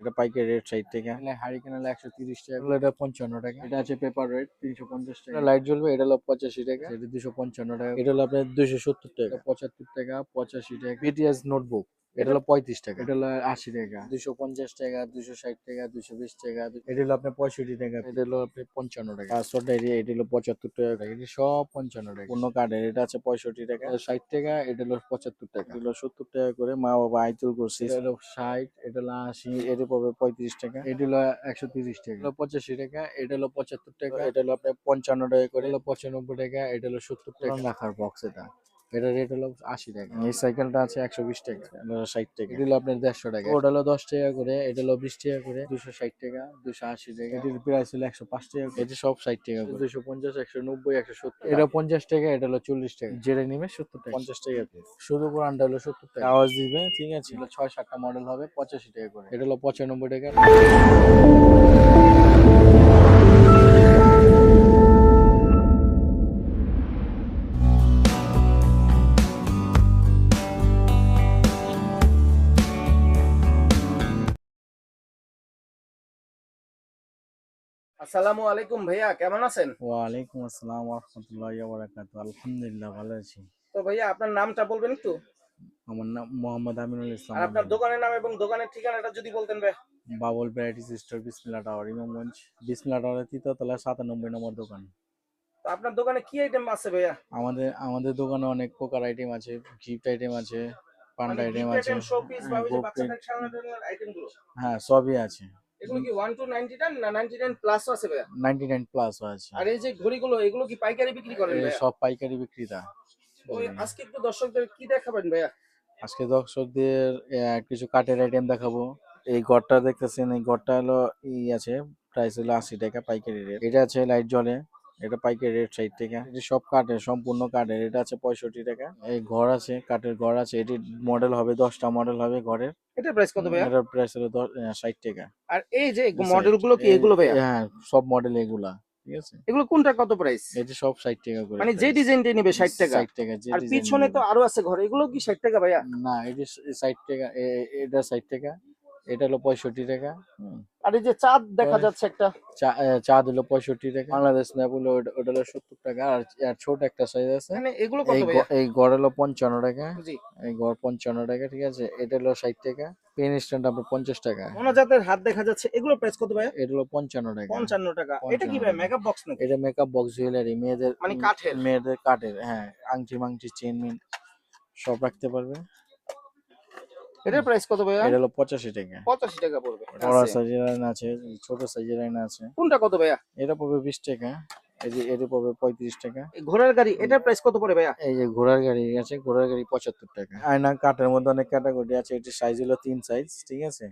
এটা পাইকারি rate side থেকে হারিকেন হলো একশো তিরিশ টাকা। এগুলো এটা পঞ্চান্ন টাকা। এটা আছে পেপার রেট তিনশো পঞ্চাশ টাকা। লাইট জ্বলবে এটা হলো পঁচাশি টাকা। এটা দুশো পঞ্চান্ন টাকা। এটা হলো আপনার দুশো সত্তর টাকা। পঁচাত্তর টাকা পঁচাশি টাকা। বিটিএস নোটবুক এটা হলো পঁয়ত্রিশ টাকা এটা হলো আশি টাকা দুশো পঞ্চাশ টাকা দুশো ষাট টাকা দুশো বিশ টাকা এটা হলো আপনার পঁয়ষট্টি টাকা এটা হলো আপনার পঞ্চান্ন টাকা পাঁচশো ডায়েরি এটা হলো পঁচাত্তর টাকা এটা সব পঞ্চান্ন টাকা অন্য কার্ডের এটা আছে পঁয়ষট্টি টাকা ষাট টাকা এটা হলো পঁচাত্তর টাকা এটা হলো সত্তর টাকা করে মা বাবা আইতুল করছে এটা হলো ষাট এটা হলো আশি এটা পঁয়ত্রিশ টাকা এটা হলো একশো তিরিশ টাকা হলো পঁচাশি টাকা এটা হলো পঁচাত্তর টাকা এটা হলো আপনার পঞ্চান্ন টাকা করে হলো পঁচানব্বই টাকা এটা হলো সত্তর টাকা রাখার বক্স এটা এটা রেট হলো আশি টাকা। এই সাইকেলটা আছে একশো বিশ টাকা। ষাট টাকা। এটা হলো আপনার দেড়শো টাকা। ওটা হলো দশ টাকা করে এটা হলো বিশ টাকা করে দুশো ষাট টাকা দুশো আশি টাকা। এটির প্রাইস হলো একশো পাঁচ টাকা। এটা সব ষাট টাকা করে। দুশো পঞ্চাশ একশো নব্বই একশো সত্তর এটা পঞ্চাশ টাকা এটা হলো চল্লিশ টাকা। যেটা নিবে সত্তর টাকা। পঞ্চাশ টাকা। শুধু কোরআনটা হলো সত্তর টাকা। আওয়াজ দিবে ঠিক আছে? ছয় সাতটা মডেল হবে পঁচাশি টাকা করে। এটা হলো পঁচানব্বই টাকা। আসসালামু আলাইকুম ভাইয়া কেমন আছেন? ওয়ালাইকুম আসসালাম রহমতুল্লাহ বারাকাতু আলহামদুলিল্লাহ ভালো আছি। তো ভাইয়া আপনার নামটা বলবেন একটু? আমার নাম মোহাম্মদ আমিনুল ইসলাম আর আপনার দোকানের নাম এবং দোকানের ঠিকানাটা যদি বলতেন ভাই bubble varieties store Bismillah tower Imamganj Bismillah টাওয়ারের তৃতীয়তলা সাতানব্বই নম্বর দোকান। তো আপনার দোকানে কি আইটেম আছে ভাইয়া? আমাদের আমাদের দোকানে অনেক প্রকার আইটেম আছে গিফট আইটেম আছে পান্ডা আইটেম আছে আইটেমগুলো? হ্যাঁ সবই আছে। এগুলো কি 1 টু 99 না 99 প্লাস আছে নাইনটি নাইন প্লাস আছে। আর এই যে ঘড়িগুলো এগুলো কি পাইকারি বিক্রি করেন ভাই সব পাইকারি বিক্রেতা ওই আজকে একটু দর্শকদের কি দেখাবেন ভাইয়া? আজকে দর্শকদের কিছু কাটের আইটেম দেখাবো। এই ঘরটা দেখতেছেন এই ঘরটা হলো ই আছে প্রাইস হলো আশি টাকা পাইকারি রেট এটা আছে লাইট জ্বলে। এটা পাইকারি রেট ষাট টাকা। এটা সব কাঠের সম্পূর্ণ কাঠের। এটা আছে পঁয়ষট্টি টাকা। এই ঘর আছে কাঠের ঘর আছে। এটি মডেল হবে দশটা মডেল হবে ঘরের। এটার প্রাইস কত এটার প্রাইস হলো ষাট টাকা। আর এই যে মডেলগুলো কি এগুলো ভাইয়া? হ্যাঁ সব মডেল এগুলা ঠিক আছে? এগুলো কোনটা কত প্রাইস এটি সব ষাট টাকা করে মানে যে ডিজাইনটা নিবে 60 টাকা। ষাট টাকা আর পিছনে তো আরও আছে ঘরে। এগুলো কি 60 টাকা ভাইয়া? না এটি এটা টাকা। এটা হলো পঁয়ষট্টি টাকা হুম। আর এই যে চাঁদ দেখা যাচ্ছে একটা। চা এ, চা দিল পঁয়ষট্টি টাকা। বাংলাদেশ হলো ওটা হলো সত্তর টাকা আর আর ছোট একটা সাইজ আছে। মানে এগুলো এই গড় হলো পঞ্চান্ন টাকা। এই গড় পঞ্চান্ন টাকা ঠিক আছে? এটা হলো ষাট টাকা। পেন স্ট্যান্ড আপনার পঞ্চাশ টাকা। মোনাজাতের হাত দেখা যাচ্ছে এগুলো প্রাইস কত ভাইয়া? এটা হলো পঞ্চান্ন টাকা। পঞ্চান্ন টাকা। এটা কি ভাই মেকআপ বক্স নাকি? এটা মেকআপ বক্স জুয়েলারি মেয়েদের মানে কাঠের? মেয়েদের কাঠের হ্যাঁ আংটি মাংটি চেন মিন সব রাখতে পারবে। এটার প্রাইস কত ভাইয়া? এটা হলো পঁচাশি টাকা। পঁচাশি টাকা পড়বে। বড় সাইজের লাইন আছে ছোট সাইজের লাইন আছে। কোনটা কত ভাইয়া? এটা পড়বে বিশ টাকা। এই যে এটা পড়বে পঁয়ত্রিশ টাকা। এই ঘোড়ার গাড়ি এটার প্রাইস কত পড়ে ভাইয়া? এই যে ঘোড়ার গাড়ি আছে ঘোড়ার গাড়ি পঁচাত্তর টাকা। আয়না কাঠের মধ্যে অনেক ক্যাটাগরি আছে এটি সাইজ হলো তিন সাইজ ঠিক আছে?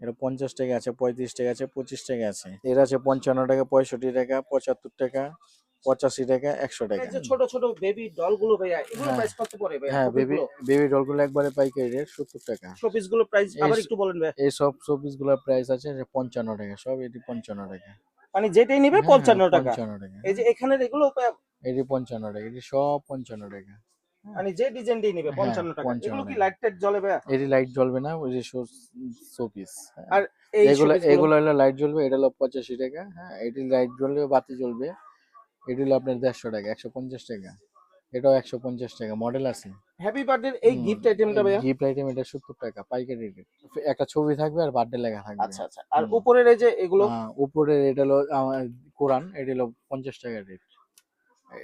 এটা পঞ্চাশ টাকা আছে পঁয়ত্রিশ টাকা আছে পঁচিশ টাকা আছে। এর আছে পঞ্চান্ন টাকা পঁয়ষট্টি টাকা পঁচাত্তর টাকা। পঁচাশি টাকা একশো টাকা। যে ছোট ছোট বেবি ডলগুলো ভাইয়া এগুলো হ্যাঁ। প্রাইস কত পড়ে ভাইয়া? হ্যাঁ বেবি বেবি ডলগুলো একবারে পাইকারি রেট সত্তর টাকা। শোপিসগুলো প্রাইস আবার একটু বলেন এই সব শোপিসগুলোর প্রাইস আছে পঞ্চান্ন টাকা সব এটি পঞ্চান্ন টাকা। মানে যেটাই নিবে হ্যাঁ, পঞ্চান্ন টাকা। পঞ্চান্ন টাকা। এই যে এখানের এগুলো এটি পঞ্চান্ন টাকা এটি সব পঞ্চান্ন টাকা। মানে যে ডিজাইনটাই নিবে হ্যাঁ, পঞ্চান্ন টাকা। এগুলো কি লাইট টাইট জ্বলে এটি লাইট জ্বলবে না ওই যে আর এগুলো এগুলো হলো লাইট জ্বলবে এটা হলো পঁচাশি টাকা হ্যাঁ এটি লাইট জ্বলবে বাতি জ্বলবে। এটি হলো আপনার দেড়শো টাকা একশো পঞ্চাশ টাকা। এটাও একশো পঞ্চাশ টাকা মডেল আছে। হ্যাপি বার্থডে এই গিফট আইটেমটা ভাইয়া? গিফট আইটেম এটা সত্তর টাকা পাইকারি রেট একটা ছবি থাকবে আর বার্থডে লেখা থাকবে। আচ্ছা আচ্ছা। আর। উপরের এই যে এগুলো? হ্যাঁ, উপরে এটা হলো কোরআন এটি হলো পঞ্চাশ টাকা রেট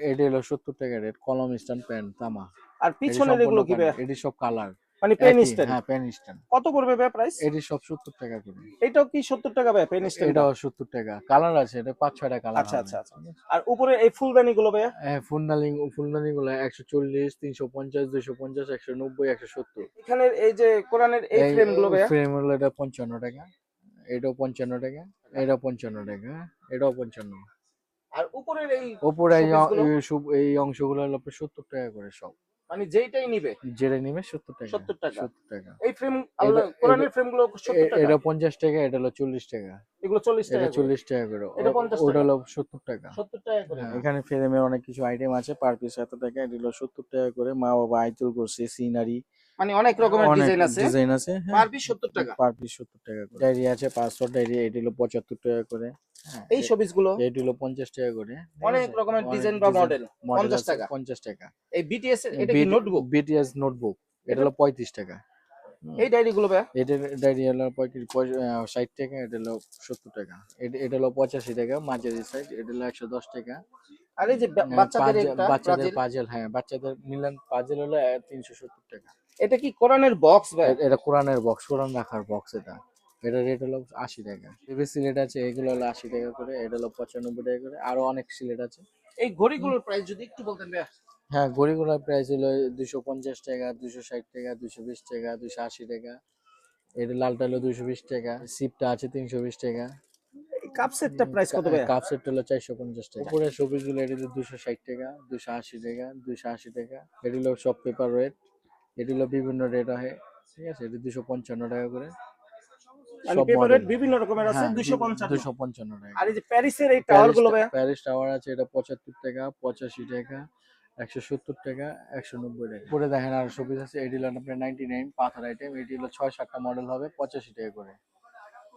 এটি হলো সত্তর টাকা রেট কলম স্ট্যান্ড প্যান্ট তামা। আর পিছনের এগুলো কি। ভাইয়া? এটি সব কালার মানে পেন স্ট্যান্ড হ্যাঁ পেন স্ট্যান্ড কত পড়বে ভাইয়া প্রাইস এটি সব সত্তর টাকা করে। এটাও কি সত্তর টাকা ভাইয়া পেন স্ট্যান্ড এটাও সত্তর টাকা। কালার আছে এটা পাঁচ ছয়টা কালার আচ্ছা, আচ্ছা, আচ্ছা। আর উপরে এই ফুলদানি গুলো ভাইয়া? হ্যাঁ ফুলদানি ফুলদানি গুলো একশো চল্লিশ তিনশো পঞ্চাশ দুশো পঞ্চাশ একশো নব্বই একশো সত্তর। এখানের এই যে কোরআনের এই ফ্রেমগুলো ভাইয়া? ফ্রেম হলো এটা পঞ্চান্ন টাকা। এটাও পঞ্চান্ন টাকা এটাও পঞ্চান্ন টাকা এটাও পঞ্চান্ন। আর উপরের এই ওপরে এই গুলো? অংশগুলো হলো আপনার সত্তর টাকা করে সব। মানে যেইটাই নিবে। যেটা নিবে সত্তর টাকা। 70 টাকা। সত্তর টাকা। এই ফ্রেম আল্লাহ কোরআনের ফ্রেমগুলো টাকা। এটা পঞ্চাশ টাকা এটা হলো চল্লিশ টাকা। এগুলো চল্লিশ এটা টাকা করে। চল্লিশ টাকা করে। এটা 50 ওটা হলো সত্তর টাকা। সত্তর টাকা করে। হ্যাঁ, এখানে ফ্রেমে অনেক কিছু আইটেম আছে। পার পিস এত টাকা এটা হলো সত্তর টাকা করে। মা বাবা আইতুল করছে সিনারি মানে অনেক রকমের ডিজাইন আছে। ডিজাইন আছে পার পিস সত্তর টাকা। পার পিস সত্তর টাকা করে। ডায়েরি আছে পাঁচশো ডায়েরি এটি হলো পঁচাত্তর টাকা করে। হ্যাঁ, এই শোপিসগুলো এটি হলো পঞ্চাশ টাকা করে। অনেক রকমের ডিজাইন বা মডেল 50 টাকা। পঞ্চাশ টাকা। এই বিটিএস এটা কি নোটবুক বিটিএস নোটবুক এটা হলো পঁয়ত্রিশ টাকা। এই ডায়েরি গুলো ভাইয়া? এটার ডায়েরি হলো পঁয়ত্রিশ পঁয়- আহ, ষাট টাকা এটা হলো সত্তর টাকা। এটা এটা হলো পঁচাশি টাকা মাঝারি সাইজ এটা হলো একশো দশ টাকা। আর এই যে হ্যাঁ, বাচ্চাদের পাজেল- একটা বাচ্চাদের পাজেল। হ্যাঁ বাচ্চাদের মিলান পাজেল হলো তিনশো সত্তর টাকা। এটা কি কোরআনের বক্স ভাই? এটা কোরআনের বক্স কোরআন রাখার বক্স এটা। এটা রেট হলো আশি টাকা। এবার সিলেট আছে এগুলো হলো আশি টাকা করে এটা হলো পঁচানব্বই টাকা করে আরও অনেক সিলেট আছে। এই ঘড়িগুলোর প্রাইস যদি একটু বলতেন ভাইয়া। হ্যাঁ গড়িগুলোর প্রাইস হলো দুশো পঞ্চাশ টাকা দুশো ষাট টাকা দুশো বিশ টাকা দুশো আশি টাকা। এটা লালটা হলো দুশো বিশ টাকা সিপটা আছে তিনশো বিশ টাকা। এই কাপ সেটটা প্রাইস কত ভাইয়া? কাপ সেট হলো চারশো পঞ্চাশ টাকা। উপরে সবুজগুলো এটা হলো দুশো ষাট টাকা দুশো আশি টাকা দুশো আশি টাকা। এটা হলো সব পেপার রেট এটা হলো বিভিন্ন রেট হয় ঠিক আছে? এটা দুশো পঞ্চান্ন টাকা করে। বিভিন্ন রকমের আছে হ্যাঁ, দুশো পঞ্চান্ন। টাকা আর এই যে প্যারিসের এই টাওয়ারগুলো প্যারিস টাওয়ার আছে এটা পঁচাত্তর টাকা পঁচাশি টাকা একশো সত্তর টাকা একশো নব্বই টাকা। পরে দেখেন আর শোপিস আছে এটি হলো আপনার নাইনটি নাইন পাথর আইটেম এটি হলো ছয় সাতটা মডেল হবে পঁচাশি টাকা করে।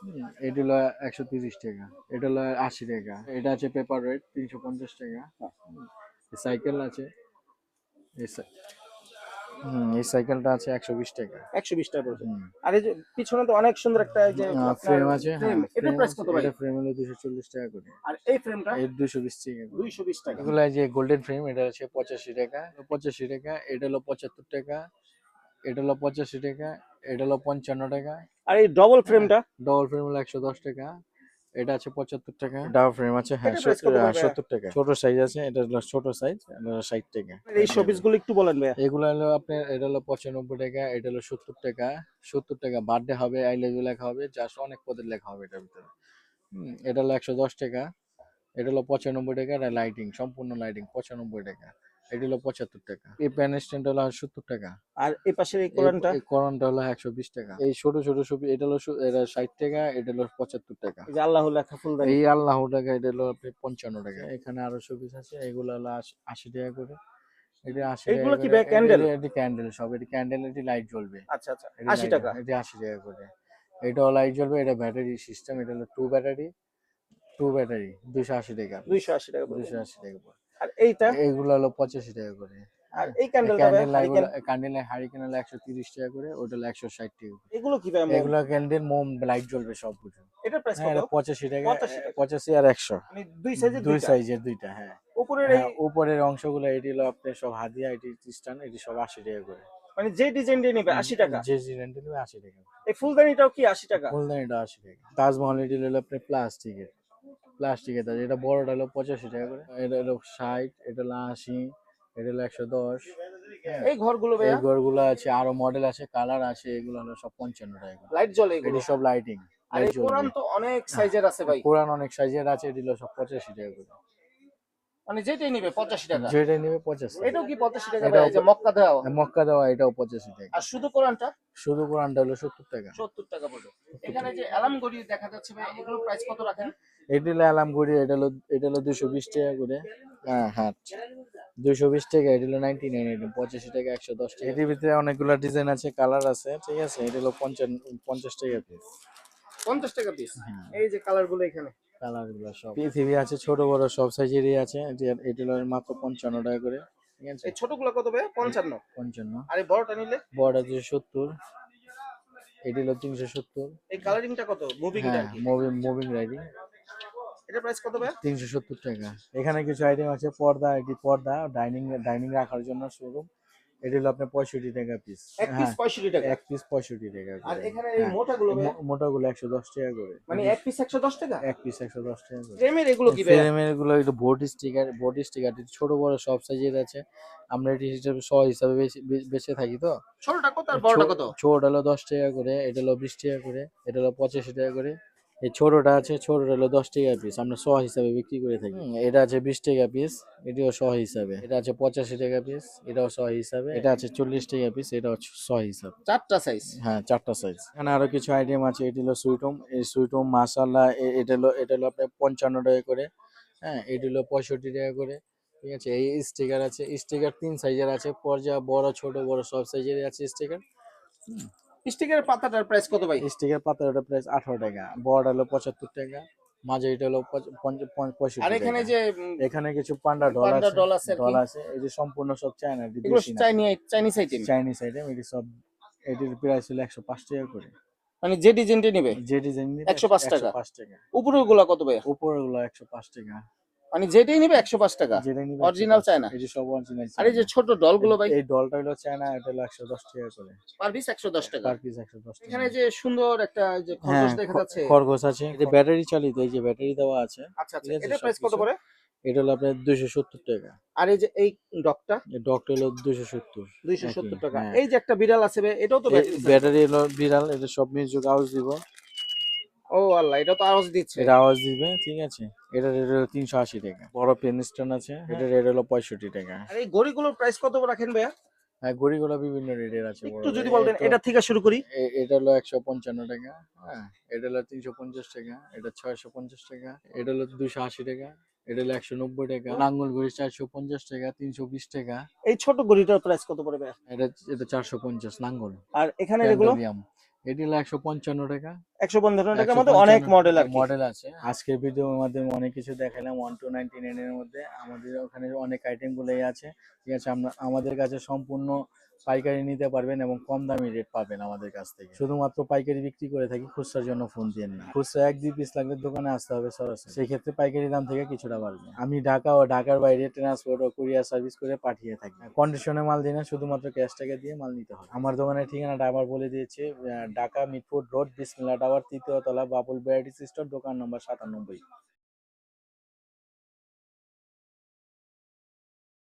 হুম, এটি হলো একশো তিরিশ টাকা এটা হলো আশি টাকা এটা আছে পেপার রেট তিনশো পঞ্চাশ টাকা। সাইকেল আছে। হুম, এই সাইকেলটা আছে একশো বিশ টাকা। একশো বিশ টাকা পড়বে আর এই যে পিছনে তো অনেক সুন্দর একটা যে ফ্রেম আছে হ্যাঁ এটার প্রাইস কত ভাই? এটা ফ্রেম হলো দুশো চল্লিশ টাকা করে। আর এই ফ্রেমটা এর দুশো বিশ টাকা করে। দুইশো বিশ টাকা। এগুলো যে গোল্ডেন ফ্রেম এটা হচ্ছে পঁচাশি টাকা পঁচাশি টাকা এটা হলো পঁচাত্তর টাকা এটা হলো পঁচাশি টাকা এটা হলো পঞ্চান্ন টাকা। আর এই ডবল ফ্রেমটা ডবল ফ্রেম হলো একশো দশ টাকা। এটা আছে পঁচাত্তর টাকা। ডাবল ফ্রেম আছে হ্যাঁ পড়বে? সত্তর টাকা। ছোট সাইজ আছে এটা হলো ছোট সাইজ এটা হলো ষাট টাকা। এই শোপিসগুলো একটু বলেন ভাইয়া। এগুলো হলো আপনার এটা হলো পঁচানব্বই টাকা এটা হলো সত্তর টাকা। সত্তর টাকা বার্থডে হবে আই লাভ লেখা হবে জাস্ট অনেক পদের লেখা হবে এটার ভিতরে। হুম, এটা হলো একশো দশ টাকা এটা হলো পঁচানব্বই টাকা এটা লাইটিং সম্পূর্ণ লাইটিং পঁচানব্বই টাকা। এটা হলো পঁচাত্তর টাকা। এই প্যান স্ট্যান্ড হলো সত্তর টাকা। আর এই পাশের এই কোরআনটা এই কোরআনটা হলো একশো বিশ টাকা। এই ছোট ছোট ছবি এটা হলো এটা ষাট টাকা এটা হলো পঁচাত্তর টাকা। এই আল্লাহ লেখা ফুলদানি। এই আল্লাহ টাকা এটা হলো আপনি পঞ্চান্ন টাকা। এখানে আরও শোপিস আছে এগুলো হলো আশি- টাকা করে। এটা আশি এগুলো টাকা কি। ভাই, এটা- এটা ক্যান্ডেল সব এটা ক্যান্ডেল এটি লাইট জ্বলবে। আচ্ছা আচ্ছা এটা আশি টাকা। এটা আশি টাকা করে। এটাও লাইট জ্বলবে এটা ব্যাটারি সিস্টেম এটা হলো টু ব্যাটারি। টু ব্যাটারি দুশো আশি টাকা। দুইশো আশি টাকা। দুশো আশি টাকা করে। আর এইটা? এগুলো হলো পঁচাশি টাকা করে। আর এই ক্যান্ডেলটা ক্যান্ডেল হারিকেন হলো একশো তিরিশ টাকা করে ওটা হলো একশো ষাট টাকা এগুলো কি ভাই এগুলো ক্যান্ডেল মোম লাইট জ্বলবে সব কিছু। এটার প্রাইস কত? পঁচাশি টাকা পঁচাশি আর একশো। দুই সাইজের দুই দুইটা? সাইজের দুইটা হ্যাঁ। উপরের এই হ্যাঁ, উপরের অংশগুলো এটি হলো আপনার সব হাদিয়া এটি স্টান এটি সব আশি টাকা করে। মানে যে ডিজাইন দিয়ে নিবে আশি টাকা? যে জিরেন্টি নেবে আশি টাকা এই ফুলদানিটাও কি আশি টাকা? ফুলদানিটা আশি টাকা। তাজমহল এটি হলো আপনার প্লাস্টিকের। প্লাস্টিকের তাজ এটা বড়টা হলো পঁচাশি টাকা করে। এটা হলো ষাট এটা হলো আশি এটা হলো একশো দশ। হ্যাঁ। এই ঘরগুলো এই ঘরগুলো আছে আরও মডেল আছে কালার আছে এগুলো হলো সব পঞ্চান্ন টাকা লাইট জ্বলে এগুলো এটি সব লাইটিং আর কোরআন তো অনেক সাইজের আছে ভাই। কোরআন অনেক সাইজের আছে সব পঁচাশি টাকা করে। মানে যেটাই নিবে পঁচাশি টাকা। যেটা নেবে পঁচাশি। এটাও কি পঁচাশি টাকা ভাই? যে মক্কা দেওয়া। মক্কা এটাও টাকা। আর শুধু কোরআনটা? শুধু কোরআনটা হলো সত্তর টাকা। এখানে যে অ্যালার্ম ঘড়ি দেখা যাচ্ছে ভাই প্রাইস কত রাখেন? এটি হলো অ্যালার্ম ঘড়ি এটা হলো এটা হলো দুশো বিশ টাকা করে। হ্যাঁ হ্যাঁ। দুশো বিশ টাকা এটা হলো নাইনটি নাইন এটা পঁচাশি টাকা একশো দশ টাকা। এটির ভিতরে অনেকগুলো ডিজাইন আছে কালার আছে ঠিক আছে? এটা হলো পঞ্চান্ন পঞ্চাশ টাকা পিস পঞ্চাশ টাকা পিস হ্যাঁ। এই যে কালারগুলো এখানে। কালারগুলো সব। পৃথিবী আছে ছোট বড় সব সাইজেরই আছে। এটি- এটি হলো মাত্র পঞ্চান্ন টাকা করে ঠিক আছে? এই ছোটগুলো কত ভাই পঞ্চান্ন। পঞ্চান্ন। আর বড়টা নিলে? বড় আছে সত্তর। এটি হলো তিনশো সত্তর। এই কালারিংটা কত? মুভিং মুভিং মুভিং রাইডিং এটা প্রাইস কত ভাই তিনশো সত্তর টাকা। এখানে কিছু আইটেম আছে পর্দা এটি পর্দা ডাইনিং ডাইনিং রাখার জন্য শোরুম এটি হলো আপনার পঁয়ষট্টি টাকা পিস এক পিস পঁয়ষট্টি টাকা? এক পিস পঁয়ষট্টি টাকা আর এখানে এই হ্যাঁ। মোটাগুলো মোটাগুলো একশো দশ টাকা করে। মানে এক পিস একশো দশ টাকা? এক পিস একশো দশ টাকা করে। ফ্রেমের এগুলো কি ভাই ফ্রেমেরগুলো একটু বোর্ড স্টিকার বোর্ড স্টিকার ছোট বড় সব সাইজের আছে। আমরা এটি হিসাবে শ হিসাবে বেচে থাকি তো। ছোটটা কত আর বড়টা কত? ছোট হলো দশ টাকা করে এটা হলো বিশ টাকা করে এটা হলো পঁচাশি টাকা করে। এই ছোটটা আছে ছোটটা হলো দশ টাকা পিস আমরা শ হিসাবে বিক্রি করে থাকি। এটা আছে বিশ টাকা পিস এটিও শ হিসাবে। এটা আছে পঁচাশি টাকা পিস এটাও শ হিসাবে। এটা আছে চল্লিশ টাকা পিস এটাও শ হিসাবে। চারটা সাইজ হ্যাঁ চারটা সাইজ এখানে আরও কিছু আইটেম আছে এটি হলো সুইটম এই সুইটম মাসালা এটা হলো এটা হলো আপনার পঞ্চান্ন টাকা করে। হ্যাঁ এটি হলো পঁয়ষট্টি টাকা করে। ঠিক আছে এই স্টিকার আছে। স্টিকার তিন সাইজের আছে। পর্যা বড় ছোট বড় সব সাইজের আছে স্টিকার স্টিকারের পাতাটার প্রাইস কত ভাই? স্টিকার ওটা প্রাইস আঠারো টাকা বড়টা হলো পঁচাত্তর টাকা মাঝারিটা হলো পঁচ- পঞ্চ- পঞ্চ- পঁয়ষট্টি আর এখানে যে এখানে কিছু পান্ডা ডল আছে ডল আছে ডল আছে এই যে সম্পূর্ণ সব চায়না এগুলো Chinese Chinese item Chinese item এটি সব এটির প্রাইস হলো একশো পাঁচ টাকা করে। মানে যে ডিজাইনটা নেবে? যে ডিজাইন নেবে 105 টাকা। পাঁচ টাকা। উপরেরগুলা কত ভাই? উপরে গুলো একশো পাঁচ টাকা। মানে যেটাই নিবে একশো পাঁচ টাকা। 105 চায়না? এটি সব অরিজিনাল আর এই যে ছোট ডলগুলো ভাই? এই ডলটা হলো চায়না এটা হলো একশো দশ টাকা করে। পার পিস একশো দশ টাকা। পার পিস একশো দশ টাকা। এখানে যে সুন্দর একটা যে হ্যাঁ খরগোশ দেখা যাচ্ছে। খরগোশ আছে। যে ব্যাটারি চালিত এই যে ব্যাটারি দেওয়া আছে। আচ্ছা আচ্ছা। এটা প্রাইস কত। করে এটা হলো আপনার দুইশো সত্তর টাকা। আর এই যে এই ডগটা? এই ডগটা হলো দুইশো সত্তর। দুইশো সত্তর টাকা। হ্যাঁ। এই যে একটা বিড়াল আছে এটাও তো ব্যাটারি হলো বিড়াল এটা সব মিউজিক আওয়াজ দিব। ও আল্লাহ এটা তো আওয়াজ দিচ্ছে। এটা আওয়াজ দিবে ঠিক আছে। এটা রেট হলো তিনশো আশি টাকা। বড় পেন স্ট্যান্ড আছে এটা রেট হলো পঁয়ষট্টি টাকা। আর এই ঘড়িগুলোর প্রাইস কত রাখেন ভাইয়া? হ্যাঁ গড়িগুলো বিভিন্ন রেটের আছে একটু যদি বলতেন এটা- থেকে শুরু করি। এটা হলো একশো পঞ্চান্ন টাকা হ্যাঁ। এটা হলো তিনশো পঞ্চাশ টাকা এটা ছয়শো পঞ্চাশ টাকা এটা হলো দুইশো আশি টাকা এটা হলো একশো নব্বই টাকা ঘড়ি চারশো পঞ্চাশ টাকা তিনশো বিশ টাকা। এই ছোট ঘড়িটার প্রাইস কত পড়বে এটা এটা চারশো পঞ্চাশ লাঙ্গল। আর এখানে এগুলো? এটি হলো একশো পঞ্চান্ন টাকা। একশো পঞ্চান্ন টাকার মধ্যে অনেক মডেল মডেল আছে। আজকে ভিডিওর মাধ্যমে অনেক কিছু দেখালাম ওয়ান টু নাইনটি মধ্যে। আমাদের ওখানে অনেক আইটেম গুলোই আছে। ঠিক আছে আমরা আমাদের কাছে সম্পূর্ণ পাইকারি নিতে পারবেন এবং কম দামি রেট পাবেন আমাদের কাছ থেকে। শুধুমাত্র পাইকারি বিক্রি করে থাকি, খুচরার জন্য ফোন দিয়ে না খুচরা এক দুই পিস লাগলে দোকানে আসতে হবে সরাসরি। সেই ক্ষেত্রে পাইকারি দাম থেকে কিছুটা বাড়বে। আমি ঢাকা ও ঢাকার বাইরে ট্রান্সপোর্ট ও কুরিয়ার সার্ভিস করে পাঠিয়ে থাকি। কন্ডিশনে মাল দিই না, শুধুমাত্র ক্যাশ টাকা দিয়ে মাল নিতে হয়। আমার দোকানের ঠিকানাটা আবার বলে দিয়েছে ঢাকা মিটফুড রোড, বিসমিল্লা টাওয়ার, তৃতীয় তলা বাবুল ভ্যারাইটিস স্টোর দোকান নম্বর সাতানব্বই।